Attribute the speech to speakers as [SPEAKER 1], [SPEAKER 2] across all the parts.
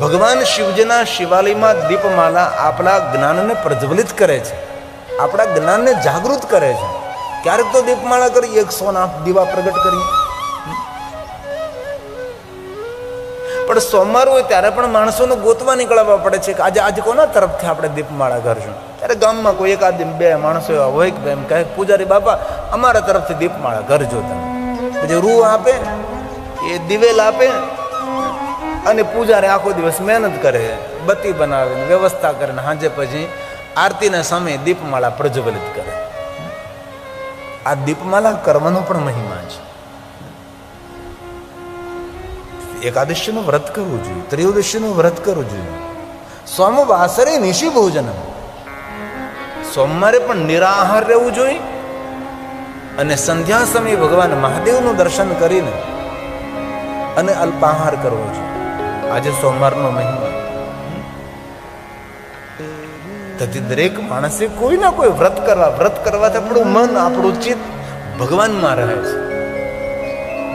[SPEAKER 1] ભગવાન શિવજીના શિવાલયમાં દીપમાલા આપણા જ્ઞાનને પ્રજ્વલિત કરે છે. આપણા જ્ઞાનને જાગૃત કરે છે. ક્યારેક તો દીપમાળા કરી એકસો ના દીવા પ્રગટ કરી. પણ સોમવાર હોય ત્યારે પણ માણસોને ગોતવા નીકળવા પડે છે કે આજે આજે કોના તરફથી આપણે દીપમાળા કરશું? ત્યારે ગામમાં કોઈ એકાદ બે માણસો એવા હોય કે એમ કહે, પૂજારી બાપા, અમારા તરફથી દીપમાળા કરજો તમે. જે રૂ આપે, એ દિવેલ આપે અને પૂજારી આખો દિવસ મહેનત કરે, બત્તી બનાવીને વ્યવસ્થા કરીને સાંજે પછી આરતીના સમયે દીપમાળા પ્રજ્વલિત કરે. આ દીપમાળા કરવાનો પણ મહિમા છે. એકાદશીનું વ્રત કરવું જોઈએ, ત્રયોદશીનું વ્રત કરવું જોઈએ. સોમવાસરે નિશી ભોજન. સોમવારે પણ નિરાહાર રહેવું જોઈએ અને સંધ્યા સમયે ભગવાન મહાદેવનું દર્શન કરીને અને અલ્પાહાર કરવો જોઈએ. આજે સોમવારનો મહિમા તેથી દરેક માણસે કોઈ ના કોઈ વ્રત કરવા, વ્રત કરવાથી આપણું મન, આપણું ચિત્ત ભગવાનમાં રહે છે.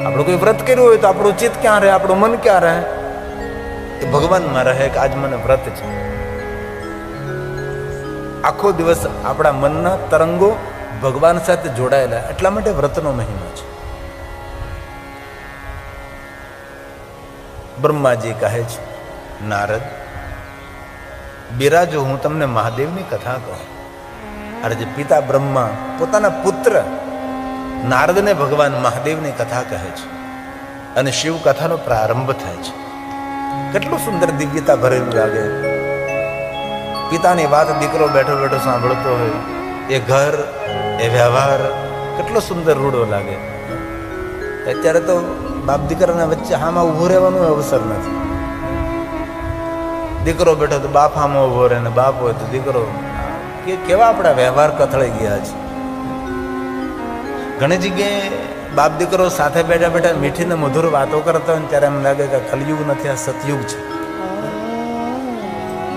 [SPEAKER 1] આપણું કોઈ વ્રત કર્યું હોય તો આપણું ચિત્ત ક્યાં રહે, આપણું મન ક્યાં રહે? એ ભગવાનમાં રહે કે આજ મને વ્રત છે. આખો દિવસ આપણા મનના તરંગો ભગવાન સાથે જોડાયેલા, એટલા માટે વ્રતનો મહિમા છે. બ્રહ્માજી કહે છે, નારદ, બિરાજો હું તમને મહાદેવની કથા કહું. અરે જે પિતા બ્રહ્મા પોતાના પુત્ર નારદને ભગવાન મહાદેવની કથા કહે છે, અને શિવ કથાનો પ્રારંભ થાય છે. કેટલું સુંદર દિવ્યતા ભરેલું લાગે. પિતાની વાત દીકરો બેઠો બેઠો સાંભળતો હોય, એ ઘર, એ વ્યવહાર, કેટલો સુંદર રૂડો લાગે. અત્યારે તો બાપ દીકરાના વચ્ચે હામાં ઊભો રહેવાનો અવસર નથી. દીકરો બેઠો તો બાપ હામાં ઊભો રહે ને બાપ હોય તો દીકરો કે કેવા આપણા વ્યવહાર કથળાઈ ગયા છે? ઘણી જગ્યાએ બાપ દીકરો સાથે બેઠા બેઠા મીઠી ને મધુર વાતો કરતા હોય ત્યારે એમ લાગે કે કલયુગ નથી, આ સતયુગ છે.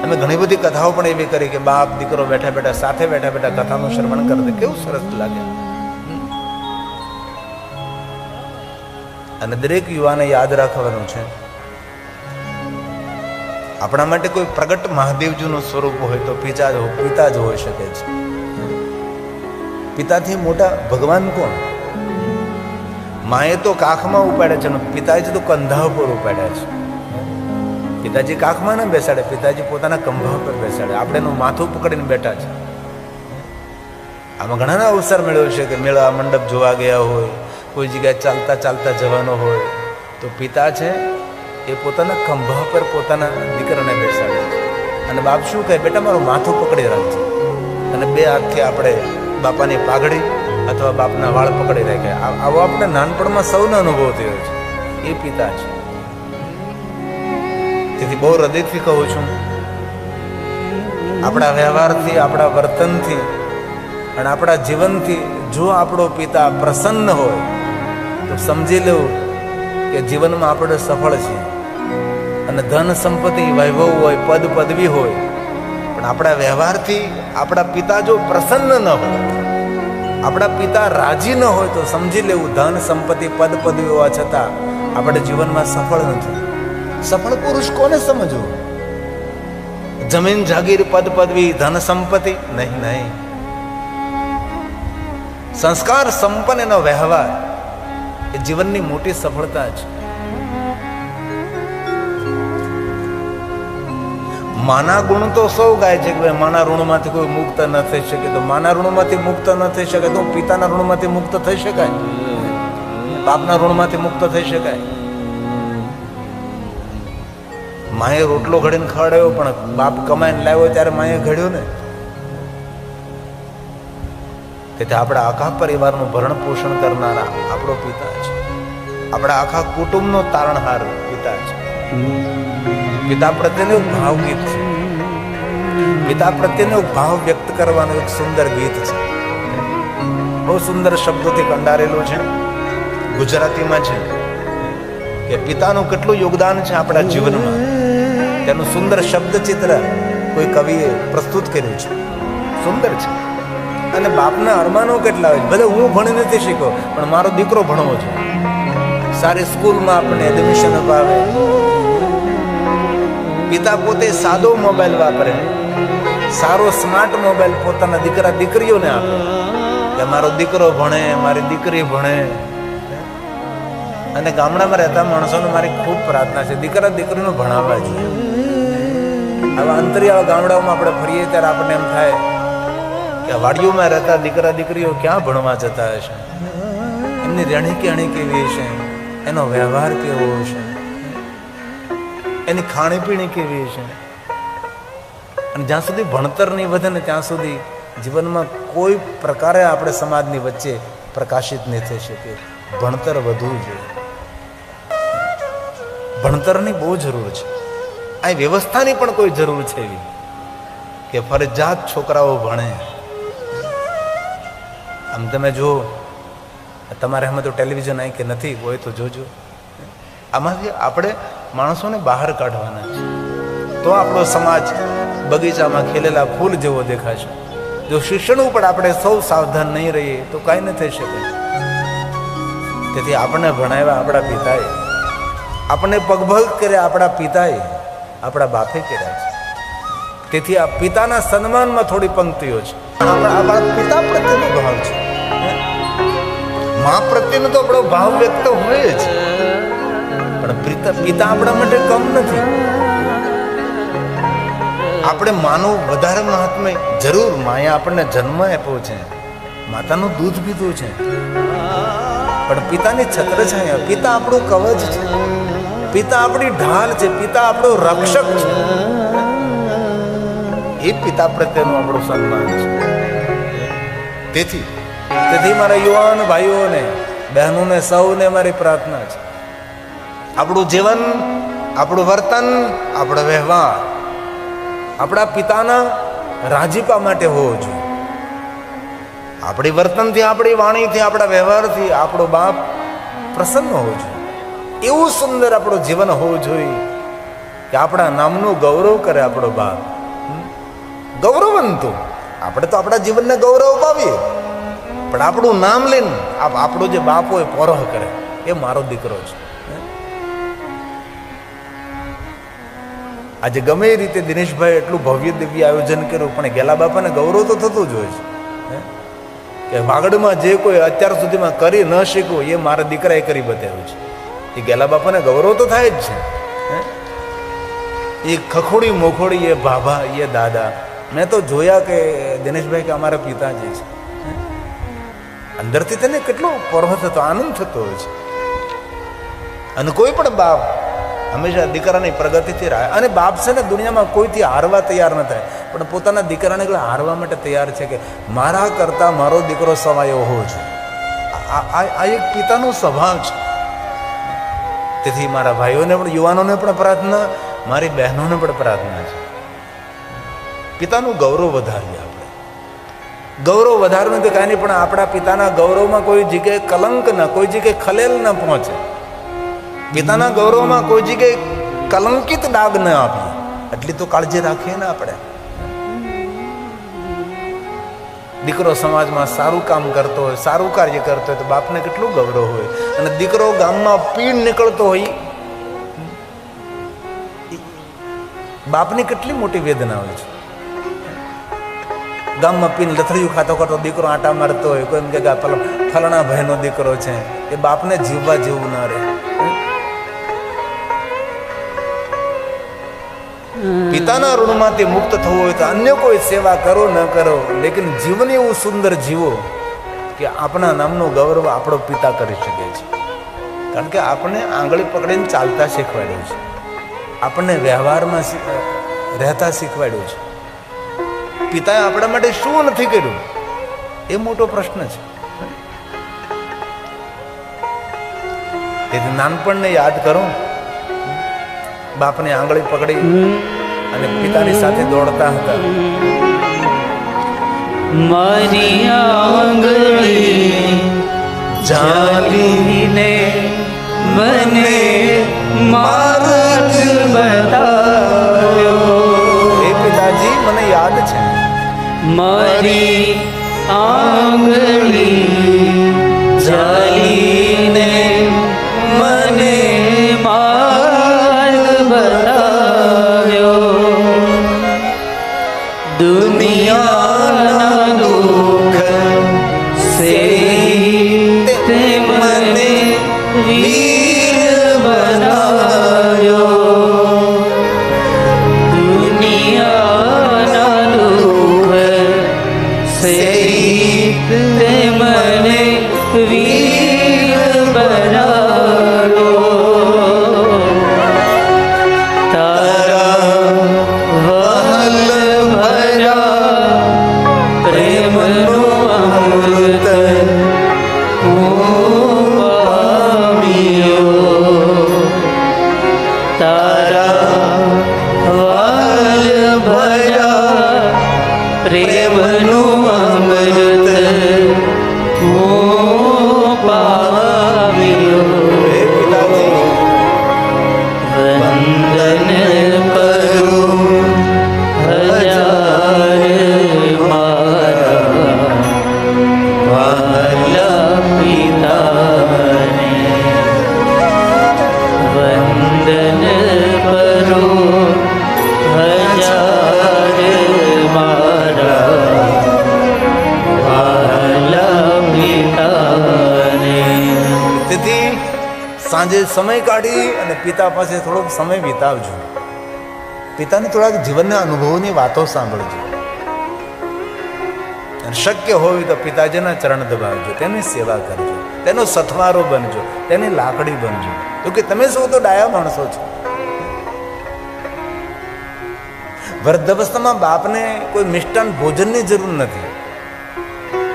[SPEAKER 1] અમે ઘણી બધી કથાઓ પણ એવી કરી કે બાપ દીકરો બેઠા બેઠા સાથે બેઠા બેઠા કથાનું શ્રવણ કરે કેવું સરસ લાગે. અને દરેક યુવાને યાદ રાખવાનું છે. આપણા માટે કોઈ પ્રગટ મહાદેવજીનું સ્વરૂપ હોય તો પિતા જ પિતા જ હોઈ શકે છે. પિતાથી મોટા ભગવાન કોણ? માએ તો કાખમાં ઉપાડે છે પિતાજી તો કંધા ઉપર ઉપાડ્યા છે. પિતાજી કાખમાં ના બેસાડે, પિતાજી પોતાના કંભા પર બેસાડે. આપણે એનું માથું પકડીને બેઠા છે. આમાં ઘણાના અવસર મેળવ્યો છે કે મેળા, મંડપ જોવા ગયા હોય. કોઈ જગ્યાએ ચાલતા ચાલતા જવાનો હોય, તો પિતા છે એ પોતાના ખંભા પર પોતાના દીકરાને બેસાડે છે. અને બાપ શું કહે? બેટા, મારું માથું પકડી રાખજે. અને બે હાથથી આપણે બાપાની પાઘડી અથવા બાપના વાળ પકડી રાખે. આવો આપણે નાનપણમાં સૌનો અનુભવ થયો છે. એ પિતા છે. તેથી બહુ હૃદયથી કહું છું, આપણા વ્યવહારથી, આપણા વર્તનથી અને આપણા જીવનથી, જો આપણો પિતા પ્રસન્ન હોય તો સમજી લેવું કે જીવનમાં આપણે સફળ છીએ. અને ધન સંપત્તિ વૈભવ હોય, પદ પદવી હોય, પણ આપણા વ્યવહારથી આપણા પિતા જો પ્રસન્ન ન હોય, આપણા પિતા રાજી ન હોય, તો સમજી લેવું, ધન સંપત્તિ, પદ પદવી હોવા છતાં આપણે જીવનમાં સફળ નથી. સફળ પુરુષ કોને સમજવું? જમીન જાગીર, પદ પદવી, ધન સંપત્તિ? નહીં નહીં. સંસ્કાર સંપન્ન એનો વ્યવહાર. એ જીવનની મોટી સફળતા છે માના ગુણ તો સૌ ગાય છે કે ભાઈ માના ઋણમાંથી કોઈ મુક્ત ન થઈ શકે તો માના ઋણમાંથી મુક્ત ન થઈ શકે તો પિતાના ઋણમાંથી મુક્ત થઈ શકાય? બાપના ઋણમાંથી મુક્ત થઈ શકાય? માએ રોટલો ઘડીને ખવડાવ્યો પણ બાપ કમાઈને લાવ્યો ત્યારે માએ ઘડ્યો ને. તેથી આપણા આખા પરિવારનું ભરણ પોષણ કરનારા આપણો પિતા છે આપણા આખા કુટુંબનો તારણહાર પિતા છે. પિતા પ્રત્યેનું ભાવગીત ભાવ ગીત છે. પિતા પ્રત્યેનો ભાવ વ્યક્ત કરવાનું એક સુંદર ગીત છે. બહુ સુંદર શબ્દોથી કંડારેલું છે. ગુજરાતીમાં છે કે પિતાનું કેટલું યોગદાન છે આપણા જીવનમાં. તેનું સુંદર શબ્દ ચિત્ર કોઈ કવિએ પ્રસ્તુત કર્યું છે. સુંદર છે. અને બાપના અરમાનો કેટલા હોય ભલે હું ભણી નથી શીખ્યો, પણ મારો દીકરો ભણવો છે. સારી સ્કૂલમાં આપણને એડમિશન અપાવે. પિતા પોતે સાદો મોબાઈલ વાપરે. સારો સ્માર્ટ મોબાઈલ પોતાના દીકરા દીકરીઓને આપે. કે મારો દીકરો ભણે, મારી દીકરી ભણે. અને ગામડામાં રહેતા માણસોને મારી ખૂબ પ્રાર્થના છે. દીકરા દીકરીનું ભણાવવા જોઈએ. આવા અંતરિયાળ ગામડાઓમાં આપણે ફરીએ ત્યારે આપણને એમ થાય કે વાડીઓમાં રહેતા દીકરા દીકરીઓ ક્યાં ભણવા જતા હશે? એમની રહેણી કેણી કેવી હશે? એનો વ્યવહાર કેવો હશે એની ખાણીપીણી કેવી હશે અને જ્યાં સુધી ભણતર નહીં વધે ને ત્યાં સુધી જીવનમાં કોઈ પ્રકારે આપણે સમાજની વચ્ચે પ્રકાશિત નહીં થઈ શકે ભણતર વધવું જોઈએ. ભણતરની બહુ જરૂર છે. આ વ્યવસ્થાની પણ કોઈ જરૂર છે એવી. કે ફરજિયાત છોકરાઓ ભણે. આમ તમે જો તમારે અમે તો ટેલિવિઝન આવી કે નથી, હોય તો જોજો. આમાંથી આપણે માણસોને બહાર કાઢવાના છે. તો આપણો સમાજ બગીચામાં ખીલેલા ફૂલ જેવો દેખાશે. જો શિક્ષણ ઉપર આપણે સૌ સાવધાન નહીં રહીએ, તો કાંઈ ન થઈ શકે. તેથી આપણને ભણાવ્યા આપણા પિતાએ, આપણને પગભગ કર્યા આપણા પિતાએ, આપણા બાપે કર્યા છે. તેથી આ પિતાના સન્માનમાં થોડી પંક્તિઓ છે. આપણા પિતા પ્રત્યેનો ભાવ છે. મા પ્રત્યેનો તો આપણો ભાવ વ્યક્ત હોય જ. પણ પિતા આપણા માટે કમ નથી. આપણે માનવ વધારે મહાત્મય. જરૂર માએ આપણને જન્મ આપ્યો છે. માતાનું દૂધ પીધું છે. પણ પિતાની છત્રછાયા, પિતા આપણું કવચ છે. પિતા આપણી ઢાલ છે. પિતા આપણો રક્ષક છે. એ પિતા પ્રત્યેનું આપણું સન્માન છે. તેથી તેથી મારા યુવાન ભાઈઓને, બહેનોને, સૌને મારી પ્રાર્થના છે. આપણું જીવન, આપણું વર્તન, આપણો વ્યવહાર, આપણા પિતાના રાજીપા માટે હોવો જોઈએ. આપણી વર્તનથી, આપણી વાણીથી, આપણા વ્યવહારથી આપણો બાપ પ્રસન્ન હોવો જોઈએ. એવું સુંદર આપણું જીવન હોવું જોઈએ કે આપણા નામનું ગૌરવ કરે આપણો બાપ? ગૌરવંતુ આપણે તો આપણા જીવનને ગૌરવ પાવીએ પણ આપણું નામ લઈને આપ- આપણો જે બાપ હોય પોરહ કરે, એ મારો દીકરો છે આજે ગમે એ રીતે દિનેશભાઈ એટલું ભવ્ય દિવ્ય આયોજન કર્યું, પણ ગેલા બાપાને ગૌરવ તો થતું જ હોય છે? કે વાગડમાં જે કોઈ અત્યાર સુધીમાં કરી ન શીખવું એ મારા દીકરાએ કરી બતાવ્યું છે એ ગેલા બાપાને ગૌરવ તો થાય જ છે? એ ખખોડી મોખોડી, એ ભાભા એ દાદા મેં તો જોયા કે દિનેશભાઈ કે અમારા પિતાજી છે? અંદરથી તેને કેટલો પર્વ થતો આનંદ થતો હોય છે. અને કોઈ પણ બાપ હંમેશા દીકરાની પ્રગતિથી રહે અને બાપ છે ને દુનિયામાં કોઈથી હારવા તૈયાર ન થાય. પણ પોતાના દીકરાને હારવા માટે તૈયાર છે કે મારા કરતાં મારો દીકરો સવાયો હોવો જોઈએ આ એક પિતાનો સ્વભાવ છે. તેથી મારા ભાઈઓને પણ, યુવાનોને પણ પ્રાર્થના, મારી બહેનોને પણ પ્રાર્થના છે. પિતાનું ગૌરવ વધારી આપણે ગૌરવ વધારવું તો કાંઈ નહીં, પણ આપણા પિતાના ગૌરવમાં કોઈ જગ્યાએ કલંક ન, કોઈ જગ્યાએ ખલેલ ન પહોંચે. પિતાના ગૌરવમાં કોઈ જગ્યાએ કલંકિત ડાગ ન આપીએ એટલી તો કાળજી રાખીએ ને આપણે. દીકરો સમાજમાં સારું કામ કરતો હોય, સારું કાર્ય કરતો હોય, તો બાપને કેટલું ગૌરવ હોય. અને દીકરો ગામમાં પીણ નીકળતો હોય બાપની કેટલી મોટી વેદના હોય છે. ગામમાં પીને લથડિયું ખાતો કરતો દીકરો આટા મારતો હોય કોઈ એમ કે ફલાણા ભાઈનો દીકરો છે. એ બાપને જીવવા જેવું ના રહે. પિતાના ઋણમાંથી મુક્ત થવું હોય તો અન્ય કોઈ સેવા કરો ન કરો લેકિન જીવન એવું સુંદર જીવો કે આપણા નામનું ગૌરવ આપણો પિતા કરી શકે છે. કારણ કે આપણે આંગળી પકડીને ચાલતા શીખવાડ્યું છે. આપણને વ્યવહારમાં રહેતા શીખવાડ્યું છે. પિતાએ આપણા માટે શું નથી કર્યું? એ મોટો પ્રશ્ન છે. તેથી નાનપણને યાદ કરો. બાપને આંગળી પકડી અને પિતાની સાથે દોડતા હતા.
[SPEAKER 2] મારી આંગળી જાલીને મને માર્ગ બતાવ્યો.
[SPEAKER 1] એ પિતાજી મને યાદ છે.
[SPEAKER 2] મારી આંગળી
[SPEAKER 1] પિતા પાસે થોડોક સમય વિતાવજો. પિતાને થોડાક જીવનના અનુભવોની વાતો સાંભળજો. શક્ય હોય તો પિતાજીના ચરણ દબાવજો, તેની સેવા કરજો, તેનો સથવારો બનજો, તેની લાકડી બનજો. તો કે તમે શું તો ડાયા માણસો છો? વૃદ્ધાવસ્થામાં બાપને કોઈ મિષ્ટાન ભોજનની જરૂર નથી.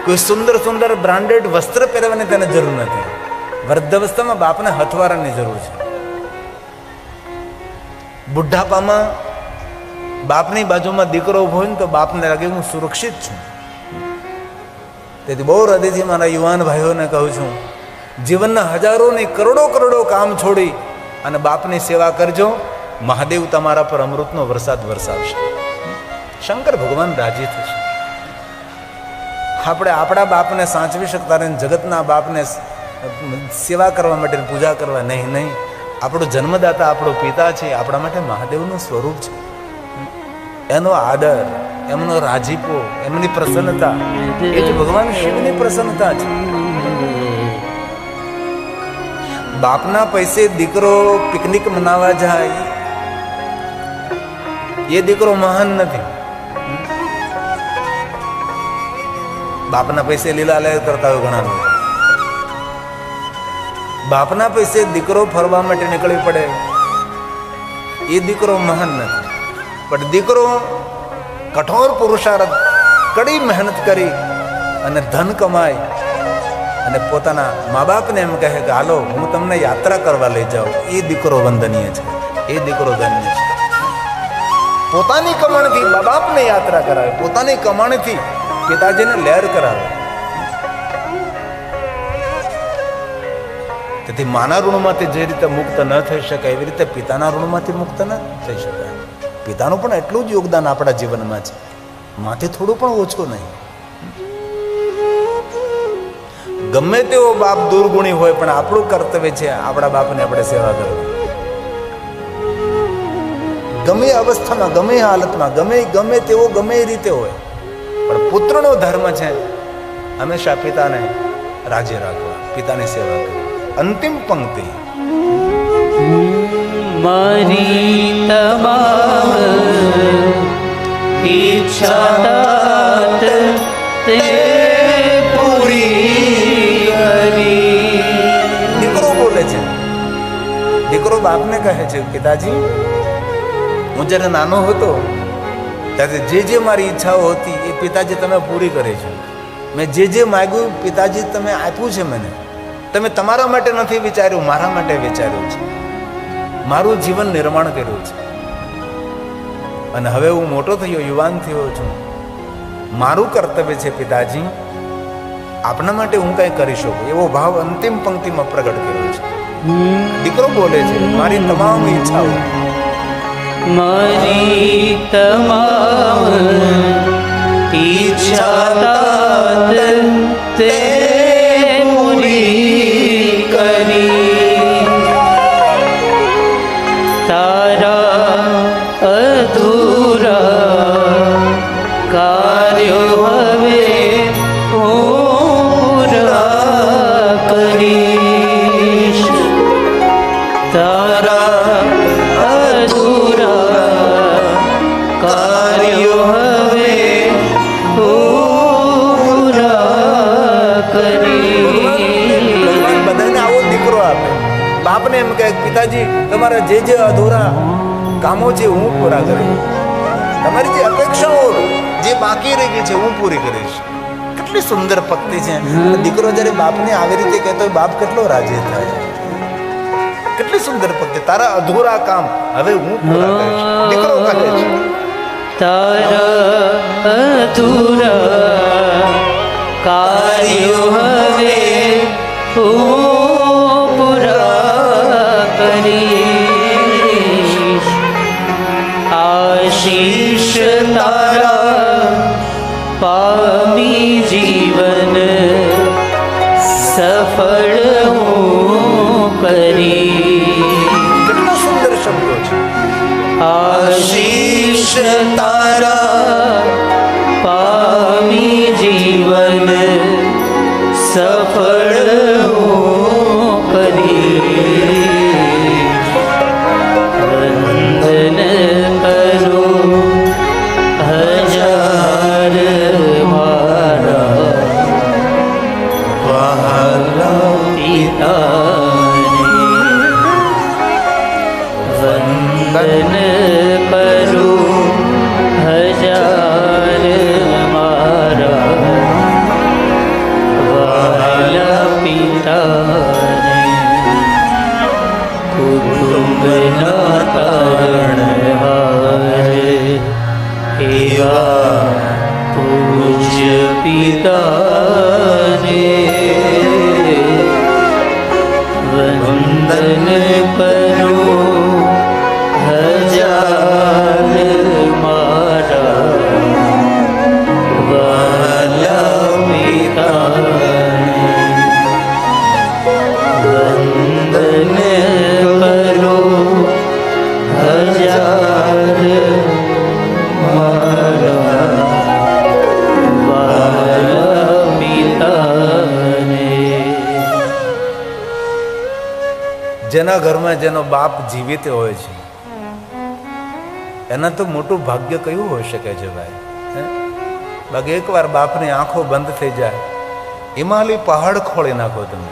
[SPEAKER 1] કોઈ સુંદર સુંદર બ્રાન્ડેડ વસ્ત્ર પહેરવાની તેને જરૂર નથી. વૃદ્ધાવસ્થામાં બાપને હથવારાની જરૂર છે. બુઢાપામાં બાપની બાજુમાં દીકરો ઊભો ને તો બાપને લાગે હું સુરક્ષિત છું. તેથી બહુ હૃદયથી મારા યુવાન ભાઈઓને કહું છું, જીવનના હજારો ને કરોડો કરોડો કામ છોડી અને બાપની સેવા કરજો. મહાદેવ તમારા પર અમૃતનો વરસાદ વરસાવશે. શંકર ભગવાન રાજી થશે. આપણે આપણા બાપને સાચવી શકતા રહીને જગતના બાપને સેવા કરવા માટે પૂજા કરવા નહીં નહીં. આપણો જન્મદાતા, આપણો પિતા છે, આપણા માટે મહાદેવનું સ્વરૂપ છે. એનો આદર, એમનો રાજીપો, એમની પ્રસન્નતા, એ જ ભગવાન શિવની પ્રસન્નતા છે. બાપના પૈસે દીકરો પિકનિક મનાવવા જાય, એ દીકરો મહાન નથી. બાપના પૈસે લીલા લહેર કરતા હોય ઘણા લોકો. બાપના પૈસે દીકરો ફરવા માટે નીકળવી પડે. એ દીકરો મહાન નથી. પણ દીકરો કઠોર પુરુષાર્થ કડી મહેનત કરી અને ધન કમાય અને પોતાના મા બાપને એમ કહે કે, હાલો, હું તમને યાત્રા કરવા લઈ જાઉં. એ દીકરો વંદનીય છે. એ દીકરો ધન્ય છે. પોતાની કમાણીથી મા બાપને યાત્રા કરાવે. પોતાની કમાણીથી પિતાજીને લહેર કરાવે. તેથી માના ઋણમાંથી જે રીતે મુક્ત ન થઈ શકે, એવી રીતે પિતાના ઋણમાંથી મુક્ત ન થઈ શકાય પિતાનું પણ એટલું જ યોગદાન આપણા જીવનમાં છે. માથે થોડું પણ ઓછું નહીં. ગમે તેવો બાપ દુર્ગુણી હોય, પણ આપણું કર્તવ્ય છે આપણા બાપને આપણે સેવા કરવી. ગમે અવસ્થામાં, ગમે હાલતમાં, ગમે ગમે તેવો, ગમે રીતે હોય, પણ પુત્રનો ધર્મ છે, હંમેશા પિતાને રાજી રાખવા, પિતાની સેવા કરવી. અંતિમ પંક્તિ.
[SPEAKER 2] મારી તમામ ઈચ્છા તે પૂરી કરી.
[SPEAKER 1] દીકરો બોલે છે. દીકરો બાપને કહે છે પિતાજી હું જ્યારે નાનો હતો ત્યારે જે જે મારી ઈચ્છાઓ હતી એ પિતાજી તમે પૂરી કરે છે. મેં જે જે માગ્યું પિતાજી તમે આપ્યું છે મને. તમે તમારા માટે નથી વિચાર્યું મારા માટે વિચાર્યું છે. મારું જીવન નિર્માણ કર્યું છે. અને હવે હું મોટો થયો યુવાન થયો છું. મારું કર્તવ્ય છે પિતાજી આપના માટે હું કંઈ કરી શકું એવો ભાવ અંતિમ પંક્તિમાં પ્રગટ કર્યો છે. દીકરો બોલે છે મારી તમામ ઈચ્છાઓ
[SPEAKER 2] મારી તમામ ઈચ્છા તે
[SPEAKER 1] તમારા જે જે અધૂરા કામો છે હું પૂરા કરીશ. તમારી જે અપેક્ષાઓ જે બાકી રહી ગઈ છે હું પૂરી કરીશ. કેટલી સુંદર ભક્તિ છે. દીકરો જ્યારે બાપને આવી રીતે કહેતો હોય, બાપ કેટલો રાજી થાય. કેટલી સુંદર ભક્તિ. તારા અધૂરા કામ હવે હું પૂરા કરીશ. દીકરો કહે છે.
[SPEAKER 2] તારા અધૂરા કાર્યો હવે હું આશીષ તારા
[SPEAKER 1] ઘરમાં જેનો બાપ જીવિત હોય છે, એના તો મોટું ભાગ્ય કયું હોઈ શકે છે ભાઈ? બાકી એકવાર બાપની આંખો બંધ થઈ જાય હિમાલય પહાડ ખોળી નાખો તમે.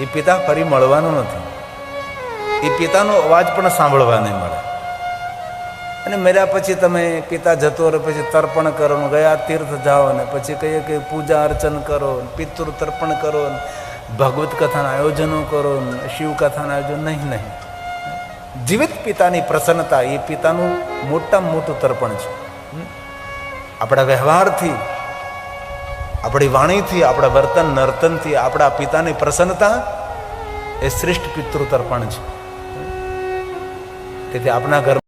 [SPEAKER 1] એ પિતા ફરી મળવાનો નથી. એ પિતાનો અવાજ પણ સાંભળવા નહીં મળે. અને મર્યા પછી તમે પિતા જતો રહે, પછી તર્પણ કરો, ગયા તીર્થ જાઓ ને, પછી કહીએ કે પૂજા અર્ચન કરો, પિતૃ તર્પણ કરો ને ભગવત કથાના આયોજનો કરો, શિવ કથાના આયોજન, નહીં નહીં. જીવિત પિતાની પ્રસન્નતા એ પિતાનું મોટામાં મોટું તર્પણ છે. આપણા વ્યવહારથી, આપણી વાણીથી, આપણા વર્તન નર્તનથી, આપણા પિતાની પ્રસન્નતા એ શ્રેષ્ઠ પિતૃ તર્પણ છે. તેથી આપણા ઘર